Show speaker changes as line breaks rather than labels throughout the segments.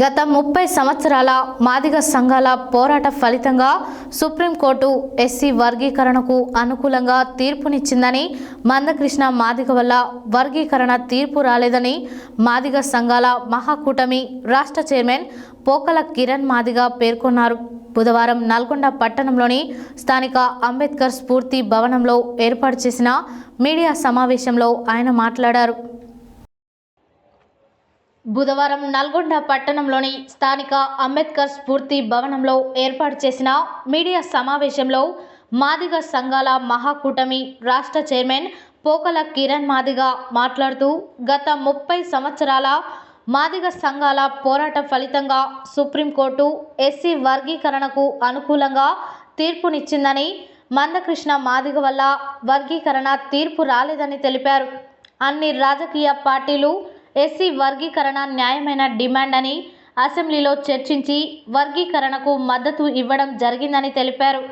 గత ముప్పై సంవత్సరాల మాదిగ సంఘాల పోరాట ఫలితంగా సుప్రీంకోర్టు ఎస్సీ వర్గీకరణకు అనుకూలంగా తీర్పునిచ్చిందని మందకృష్ణ మాదిగ వల్ల వర్గీకరణ తీర్పు రాలేదని మాదిగ సంఘాల మహాకూటమి రాష్ట్ర చైర్మన్ పోకల కిరణ్ మాదిగ పేర్కొన్నారు. బుధవారం నల్గొండ పట్టణంలోని స్థానిక అంబేద్కర్ స్ఫూర్తి భవనంలో ఏర్పాటు చేసిన మీడియా సమావేశంలో ఆయన మాట్లాడారు. బుధవారం నల్గొండ పట్టణంలోని స్థానిక అంబేద్కర్ స్ఫూర్తి భవనంలో ఏర్పాటు చేసిన మీడియా సమావేశంలో మాదిగ సంఘాల మహాకూటమి రాష్ట్ర చైర్మన్ పోకల కిరణ్ మాదిగ మాట్లాడుతూ గత ముప్పై సంవత్సరాల మాదిగ సంఘాల పోరాట ఫలితంగా సుప్రీంకోర్టు ఎస్సీ వర్గీకరణకు అనుకూలంగా తీర్పునిచ్చిందని మందకృష్ణ మాదిగ వల్ల వర్గీకరణ తీర్పు రాలేదని తెలిపారు. అన్ని రాజకీయ పార్టీలు ఎస్సీ వర్గీకరణ న్యాయమైన డిమాండ్ అని అసెంబ్లీలో చర్చించి వర్గీకరణకు మద్దతు ఇవ్వడం జరిగిందని తెలిపారు.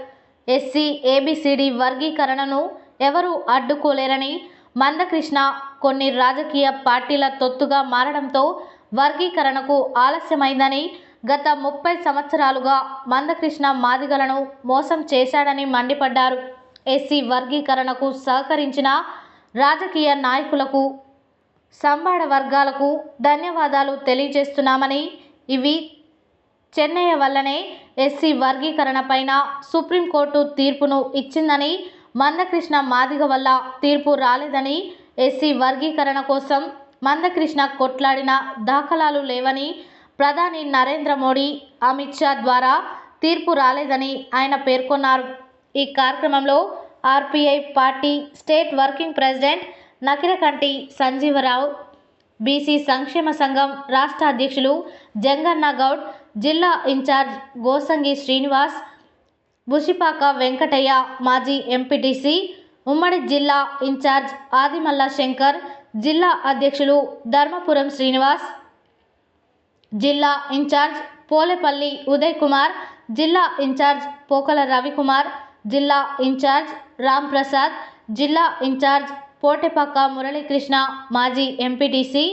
ఎస్సీ ఏబిసిడి వర్గీకరణను ఎవరూ అడ్డుకోలేరని మందకృష్ణ కొన్ని రాజకీయ పార్టీల తొత్తుగా మారడంతో వర్గీకరణకు ఆలస్యమైందని గత ముప్పై సంవత్సరాలుగా మందకృష్ణ మాదిగలను మోసం చేశాడని మండిపడ్డారు. ఎస్సీ వర్గీకరణకు సహకరించిన రాజకీయ నాయకులకు సంబాడ వర్గాలకు ధన్యవాదాలు తెలియజేస్తున్నామని ఇవి చెన్నయ్య వల్లనే ఎస్సీ వర్గీకరణ పైన సుప్రీంకోర్టు తీర్పును ఇచ్చిందని మందకృష్ణ మాదిగ వల్ల తీర్పు రాలేదని ఎస్సీ వర్గీకరణ కోసం మందకృష్ణ కొట్లాడిన దాఖలాలు లేవని ప్రధాని నరేంద్ర మోడీ అమిత్ షా ద్వారా తీర్పు రాలేదని ఆయన పేర్కొన్నారు. ఈ కార్యక్రమంలో RPI party state working president Nakirakanti Sanjeevarao BC సంక్షేమ సంఘం రాష్ట్ర అధ్యక్షులు జంగన్న గౌడ్ జిల్లా ఇన్ఛార్జ్ గోసంగి శ్రీనివాస్ బుషిపాక వెంకటయ్య మాజీ ఎంపీటీసీ ఉమ్మడి జిల్లా ఇన్ఛార్జ్ ఆదిమల్ల శంకర్ జిల్లా అధ్యక్షులు ధర్మపురం శ్రీనివాస్ జిల్లా ఇన్ఛార్జ్ పోలేపల్లి ఉదయ్ కుమార్ జిల్లా ఇన్ఛార్జ్ పోకల రవికుమార్ జిల్లా ఇన్ఛార్జ్ రామ్ ప్రసాద్ జిల్లా ఇన్ఛార్జ్ పోటెపక్క మురళీకృష్ణ మాజీ ఎంపీటీసీ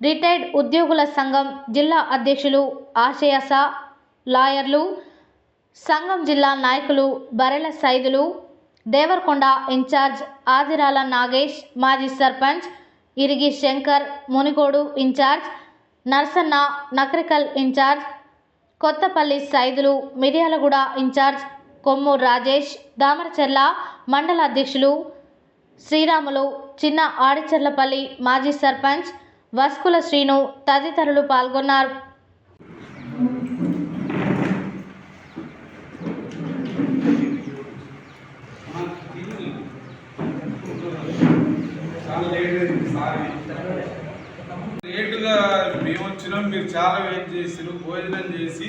రిటైర్డ్ ఉద్యోగుల సంఘం జిల్లా అధ్యక్షులు ఆశయస లాయర్లు సంఘం జిల్లా నాయకులు బరెల సైదులు దేవరకొండ ఇన్ఛార్జ్ ఆదిరాల నాగేష్ మాజీ sarpanch Irigi Shankar Munugodu in charge Narsanna Nakarikal in charge Kothapalli Saidulu Miryalaguda in charge Kommu Rajesh Damaracherla మండల అధ్యక్షులు శ్రీరాములు చిన్న ఆడిచెర్లపల్లి మాజీ సర్పంచ్ వస్కుల శ్రీను తదితరులు పాల్గొన్నారు.
చాలా లేట్ అయింది సారీ లేటుగా మేము వచ్చినాం మీరు చాలా వెయిట్ చేసారు భోజనం చేసి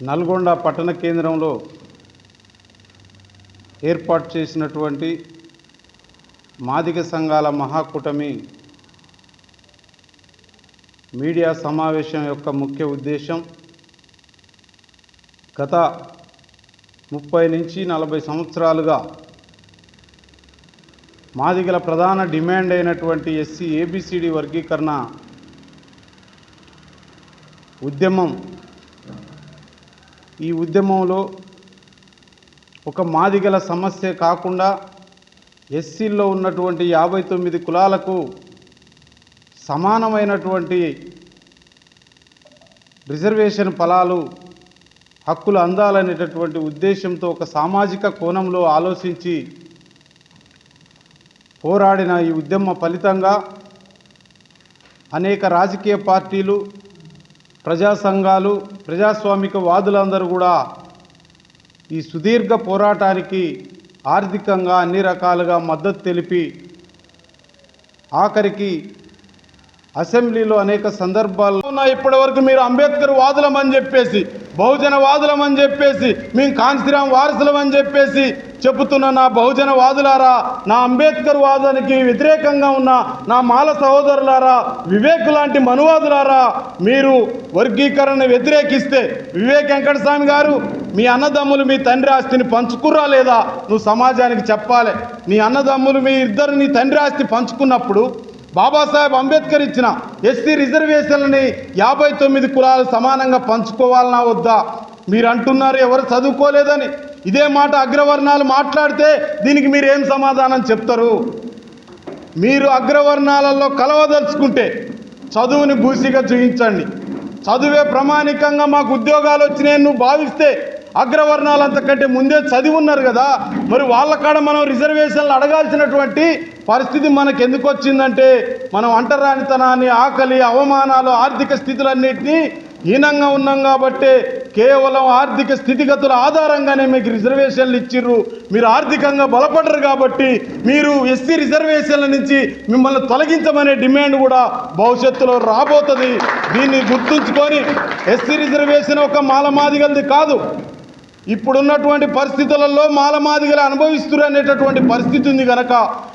నల్గొండ పట్టణ కేంద్రంలో ఏర్పాటు చేసినటువంటి మాదిగ సంఘాల మహాకూటమి మీడియా సమావేశం యొక్క ముఖ్య ఉద్దేశం గత ముప్పై నుంచి నలభై సంవత్సరాలుగా మాదిగల ప్రధాన డిమాండ్ అయినటువంటి ఎస్సీ ఏబిసిడి వర్గీకరణ ఉద్యమం. ఈ ఉద్యమంలో ఒక మాదిగల సమస్య కాకుండా ఎస్సీల్లో ఉన్నటువంటి యాభై తొమ్మిది కులాలకు సమానమైనటువంటి రిజర్వేషన్ ఫలాలు హక్కులు అందాలనేటటువంటి ఉద్దేశంతో ఒక సామాజిక కోణంలో ఆలోచించి పోరాడిన ఈ ఉద్యమ ఫలితంగా అనేక రాజకీయ పార్టీలు ప్రజా సంఘాలు ప్రజాస్వామిక వాదులందరూ కూడా ఈ సుదీర్ఘ పోరాటానికి ఆర్థికంగా అన్ని రకాలుగా మద్దతు తెలిపి ఆఖరికి అసెంబ్లీలో అనేక సందర్భాల్లో ఉన్న ఇప్పటి వరకు మీరు అంబేద్కర్ వాదులమని చెప్పేసి బహుజనవాదులమని చెప్పేసి మేము కాంతిరామ్ వారసులమని చెప్పేసి చెబుతున్న నా బహుజన వాదులారా నా అంబేద్కర్ వాదానికి వ్యతిరేకంగా ఉన్న నా మాల సహోదరులారా వివేక్ లాంటి మనువాదులారా మీరు వర్గీకరణ వ్యతిరేకిస్తే వివేక్ వెంకటస్వామి గారు మీ అన్నదమ్ములు మీ తండ్రి ఆస్తిని పంచుకుర్రా లేదా నువ్వు సమాజానికి చెప్పాలి. నీ అన్నదమ్ములు మీ ఇద్దరు నీ తండ్రి ఆస్తి పంచుకున్నప్పుడు బాబాసాహెబ్ అంబేద్కర్ ఇచ్చిన ఎస్సీ రిజర్వేషన్లని యాభై తొమ్మిది కులాలు సమానంగా పంచుకోవాలనా వద్దా? మీరు అంటున్నారు ఎవరు చదువుకోలేదని. ఇదే మాట అగ్రవర్ణాలు మాట్లాడితే దీనికి మీరు ఏం సమాధానం చెప్తారు? మీరు అగ్రవర్ణాలలో కలవదలుచుకుంటే చదువుని భూసిగా చూపించండి చదువే ప్రామాణికంగా మాకు ఉద్యోగాలు వచ్చినాయని నువ్వు భావిస్తే అగ్రవర్ణాలంతకంటే ముందే చదివి ఉన్నారు కదా. మరి వాళ్ళ కాడ మనం రిజర్వేషన్లు అడగాల్సినటువంటి పరిస్థితి మనకు ఎందుకు వచ్చిందంటే మనం అంటరానితనాన్ని ఆకలి అవమానాలు ఆర్థిక స్థితులన్నింటినీ హీనంగా ఉన్నాం కాబట్టి కేవలం ఆర్థిక స్థితిగతుల ఆధారంగానే మీకు రిజర్వేషన్లు ఇచ్చిర్రు. మీరు ఆర్థికంగా బలపడరు కాబట్టి మీరు ఎస్సీ రిజర్వేషన్ల నుంచి మిమ్మల్ని తొలగించమనే డిమాండ్ కూడా భవిష్యత్తులో రాబోతుంది. దీన్ని గుర్తుంచుకొని ఎస్సీ రిజర్వేషన్ ఒక మాలమాదిగలది కాదు. ఇప్పుడున్నటువంటి పరిస్థితులలో మాలమాదిగలు అనుభవిస్తున్నారు అనేటటువంటి పరిస్థితి ఉంది కనుక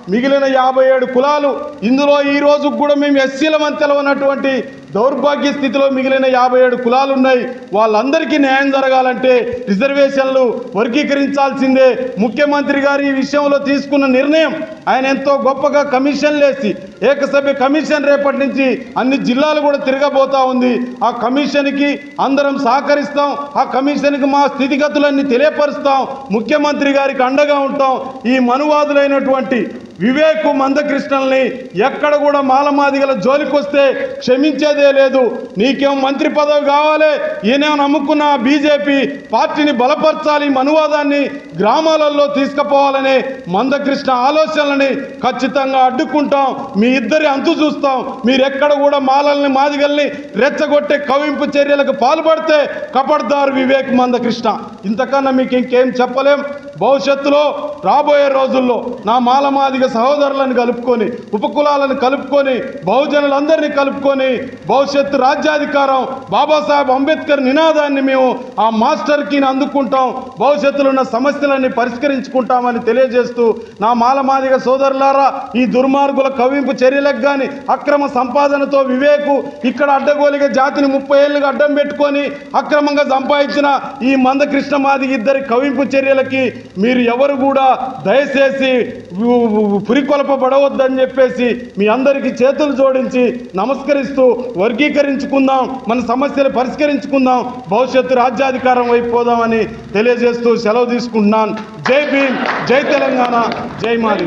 మిగిలిన యాభై ఏడు కులాలు. ఇందులో ఈ రోజు కూడా మేము ఎస్సీలమని తెలవనటువంటి దౌర్భాగ్య స్థితిలో మిగిలిన యాభై ఏడు కులాలు ఉన్నాయి వాళ్ళందరికీ న్యాయం జరగాలంటే రిజర్వేషన్లు వర్గీకరించాల్సిందే. ముఖ్యమంత్రి గారు ఈ విషయంలో తీసుకున్న నిర్ణయం ఆయన ఎంతో గొప్పగా కమిషన్ వేసి ఏకసభ్య కమిషన్ రేపటి నుంచి అన్ని జిల్లాలు కూడా తిరగబోతా ఉంది. ఆ కమిషన్కి అందరం సహకరిస్తాం. ఆ కమిషన్కి మా స్థితిగతులన్నీ తెలియపరుస్తాం. ముఖ్యమంత్రి గారికి అండగా ఉంటాం. ఈ మనువాదులైనటువంటి వివేక్ మందకృష్ణల్ని ఎక్కడ కూడా మాలమాదిగల జోలికొస్తే క్షమించేదే లేదు. నీకేం మంత్రి పదవి కావాలి? ఈయన నమ్ముకున్న బీజేపీ పార్టీని బలపరచాలి మనువాదాన్ని గ్రామాలలో తీసుకుపోవాలనే మందకృష్ణ ఆలోచనలని ఖచ్చితంగా అడ్డుకుంటాం. మీ ఇద్దరి అంతు చూస్తాం. మీరెక్కడ కూడా మాలల్ని మాదిగల్ని రెచ్చగొట్టే కవింపు చర్యలకు పాల్పడితే కపడదారు వివేక్ మందకృష్ణ. ఇంతకన్నా మీకు ఇంకేం చెప్పలేం? భవిష్యత్తులో రాబోయే రోజుల్లో నా మాలమాదిగ సహోదరులను కలుపుకొని ఉపకులాలను కలుపుకొని బహుజనులందరినీ కలుపుకొని భవిష్యత్తు రాజ్యాధికారం బాబాసాహెబ్ అంబేద్కర్ నినాదాన్ని మేము ఆ మాస్టర్కి అందుకుంటాం భవిష్యత్తులో ఉన్న సమస్యలన్నీ పరిష్కరించుకుంటామని తెలియజేస్తూ నా మాలమాదిగ సోదరులారా ఈ దుర్మార్గుల కవింపు చర్యలకు కానీ అక్రమ సంపాదనతో వివేకు ఇక్కడ అడ్డగోలిగా జాతిని ముప్పై ఏళ్ళుగా అడ్డం పెట్టుకొని అక్రమంగా సంపాదించిన ఈ మందకృష్ణ మాదిగ ఇద్దరి కవింపు చర్యలకి మీరు ఎవరు కూడా దయచేసి పురికొల్పబడవద్దని చెప్పేసి మీ అందరికీ చేతులు జోడించి నమస్కరిస్తూ వర్గీకరించుకుందాం మన సమస్యలు పరిష్కరించుకుందాం భవిష్యత్తు రాజ్యాధికారం వైపు పోదామని తెలియజేస్తూ సెలవు తీసుకుంటున్నాను. జై భీమ్ జై తెలంగాణ జై మాలి